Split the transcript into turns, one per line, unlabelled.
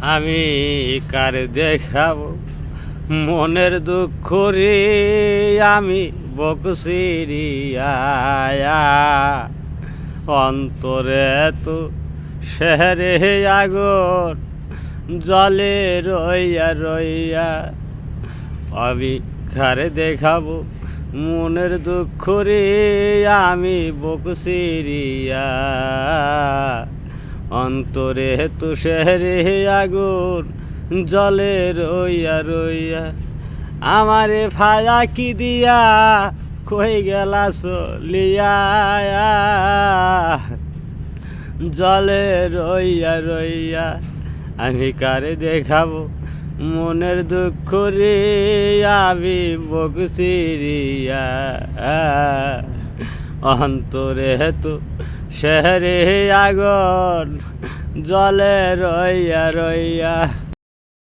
আমি কার দেখাবো? মনের দুঃখ রে, আমি বকসিরিয়া অন্তরে তো শহরে আগর, জলে রইয়া রইয়া। আমি কারে দেখাবো, মনের দুঃখ রে, আমি বকসিরিয়া অন্তরে তুষারে আগুন জলে রইয়া রইয়া। আমারে ফায়া কি দিয়া, কই গেলা চলিয়া? জলে রইয়া রইয়া আমি কারে দেখাবো? মনের দুঃখ রে, আমি বকসিরিয়া অন্তরে তো শহরে আগুন জলে রইয়া রইয়া